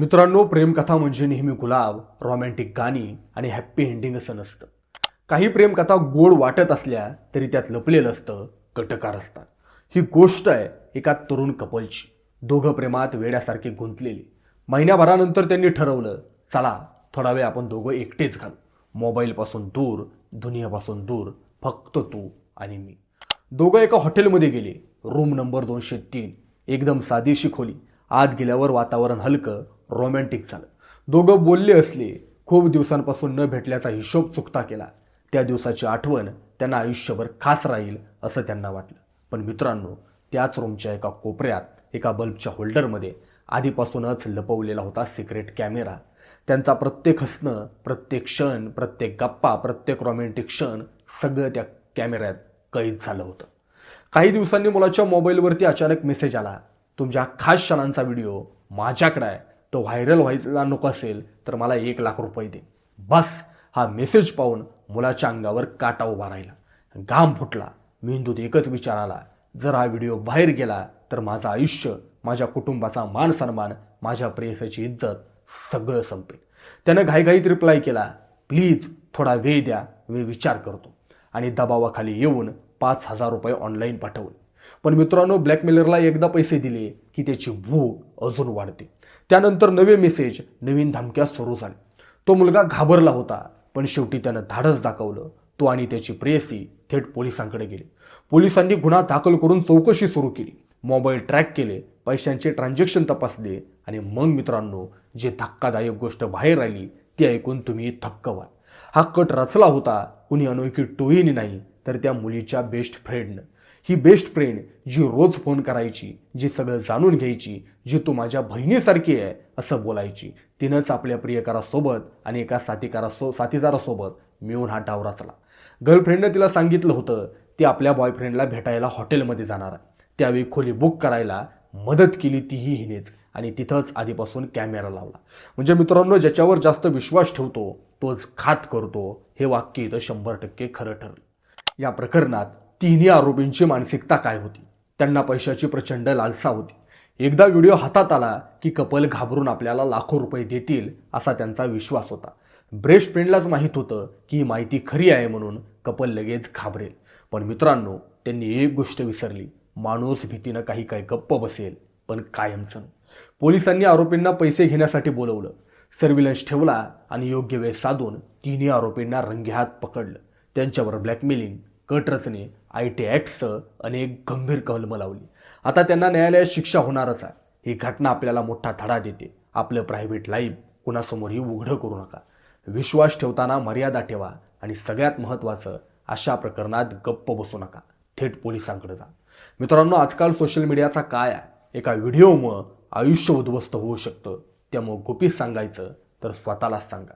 मित्रांनो प्रेमकथा म्हणजे नेहमी गुलाब रॉमॅन्टिक गाणी आणि हॅप्पी एंडिंग असं नसतं. काही प्रेमकथा गोड वाटत असल्या तरी त्यात लपलेलं असतं कटकार असतात. ही गोष्ट आहे एका तरुण कपलची. दोघं प्रेमात वेड्यासारखे गुंतलेली. महिन्याभरानंतर त्यांनी ठरवलं चला थोडा वेळ आपण दोघं एकटेच घालू. मोबाईलपासून दूर दुनियापासून दूर फक्त तू आणि मी. दोघं एका हॉटेलमध्ये गेले. रूम नंबर दोनशे तीन. एकदम साधीशी खोली आत गेल्यावर वातावरण हलकं रोमॅन्टिक झालं. दोघं बोलले असले खूप दिवसांपासून न भेटल्याचा हिशोब चुकता केला. त्या दिवसाची आठवण त्यांना आयुष्यभर खास राहील असं त्यांना वाटलं. पण मित्रांनो त्याच रूमच्या एका कोपऱ्यात एका बल्बच्या होल्डरमध्ये आधीपासूनच लपवलेला होता सिक्रेट कॅमेरा त्यांचा प्रत्येक हसणं प्रत्येक क्षण प्रत्येक गप्पा प्रत्येक रोमॅन्टिक क्षण सगळं त्या कॅमेऱ्यात कैद झालं होतं. काही दिवसांनी मुलाच्या मोबाईलवरती अचानक मेसेज आला. तुमच्या खास क्षणांचा व्हिडिओ माझ्याकडे आहे. तो व्हायरल व्हायला नको असेल तर मला एक लाख रुपये दे. बस हा मेसेज पाहून मुलाच्या अंगावर काटा उभा राहिला. घाम फुटला. मेंदूत एकच विचार आला जर हा व्हिडिओ बाहेर गेला तर माझं आयुष्य माझ्या कुटुंबाचा मान सन्मान माझ्या प्रेयसाची इज्जत सगळं संपेल. त्यानं घाईघाईत रिप्लाय केला प्लीज थोडा वेळ द्या मी विचार करतो. आणि दबावाखाली येऊन पाच हजार रुपये ऑनलाईन पाठवले. पण मित्रांनो ब्लॅकमेलरला एकदा पैसे दिले की त्याची भूक अजून वाढते. त्यानंतर नवे मेसेज नवीन धमक्या सुरू झाल्या. तो मुलगा घाबरला होता पण शेवटी त्यानं धाडस दाखवलं. तो आणि त्याची प्रेयसी थेट पोलिसांकडे गेले. पोलिसांनी गुन्हा दाखल करून चौकशी सुरू केली. मोबाईल ट्रॅक केले पैशांचे ट्रान्झॅक्शन तपासले आणि मग मित्रांनो जे धक्कादायक गोष्ट बाहेर आली ती ऐकून तुम्ही थक्क व्हाल. हा कट रचला होता कुणी अनोळखी टोळीने नाही तर त्या मुलीच्या बेस्ट फ्रेंडनं ही बेस्ट फ्रेंड जी रोज फोन करायची जी सगळं जाणून घ्यायची जी तू माझ्या बहिणीसारखी आहे असं बोलायची. तिनंच आपल्या प्रियकारासोबत आणि एका साथीकारासो साथीदारासोबत मिळून हा डाव रचला. गर्लफ्रेंडनं तिला सांगितलं होतं ती आपल्या बॉयफ्रेंडला भेटायला हॉटेलमध्ये जाणार आहे. त्यावेळी खोली बुक करायला मदत केली तीही हिनेच आणि तिथंच आधीपासून कॅमेरा लावला. म्हणजे मित्रांनो ज्याच्यावर जास्त विश्वास ठेवतो तोच खात करतो हे वाक्य इथं शंभर टक्के खरं ठरलं. या प्रकरणात तिन्ही आरोपींची मानसिकता काय होती? त्यांना पैशाची प्रचंड लालसा होती. एकदा व्हिडिओ हातात आला की कपल घाबरून आपल्याला लाखो रुपये देतील असा त्यांचा विश्वास होता. ब्रेस्ट फ्रेंडलाच माहीत होतं की ही माहिती खरी आहे म्हणून कपल लगेच घाबरेल. पण मित्रांनो त्यांनी एक गोष्ट विसरली. माणूस भीतीनं काही काय गप्प बसेल पण कायमचं पोलिसांनी आरोपींना पैसे घेण्यासाठी बोलवलं. सर्व्हिलन्स ठेवला आणि योग्य वेळ साधून तिन्ही आरोपींना रंगेहात पकडलं. त्यांच्यावर ब्लॅकमेलिंग कट रचने आय टी ॲक्टसह अनेक गंभीर कलमं लावली. आता त्यांना न्यायालयात शिक्षा होणारच आहे. ही घटना आपल्याला मोठा धडा देते. आपलं प्रायव्हेट लाईफ कुणासमोरही उघडं करू नका. विश्वास ठेवताना मर्यादा ठेवा आणि सगळ्यात महत्त्वाचं अशा प्रकरणात गप्प बसू नका. थेट पोलिसांकडे जा. मित्रांनो आजकाल सोशल मीडियाचा काय आहे? एका व्हिडिओमुळं आयुष्य उद्ध्वस्त होऊ शकतं. त्यामुळं गुपित सांगायचं तर स्वतःलाच सांगा.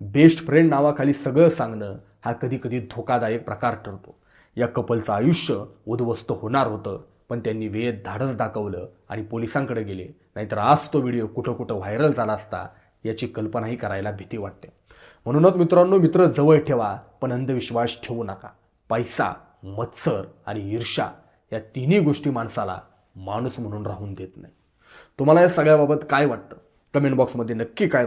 बेस्ट फ्रेंड नावाखाली सगळं सांगणं हा कधीकधी धोकादायक प्रकार ठरतो. या कपलचं आयुष्य उद्ध्वस्त होणार होतं पण त्यांनी वेळेत धाडस दाखवलं आणि पोलिसांकडे गेले. नाहीतर आज तो व्हिडिओ कुठं कुठं व्हायरल झाला असता याची कल्पनाही करायला भीती वाटते. म्हणूनच मित्रांनो मित्र जवळ ठेवा पण अंधविश्वास ठेवू नका. पैसा मत्सर आणि ईर्षा या तिन्ही गोष्टी माणसाला माणूस म्हणून राहून देत नाही. तुम्हाला या सगळ्याबाबत काय वाटतं? कमेंट बॉक्समध्ये नक्की काय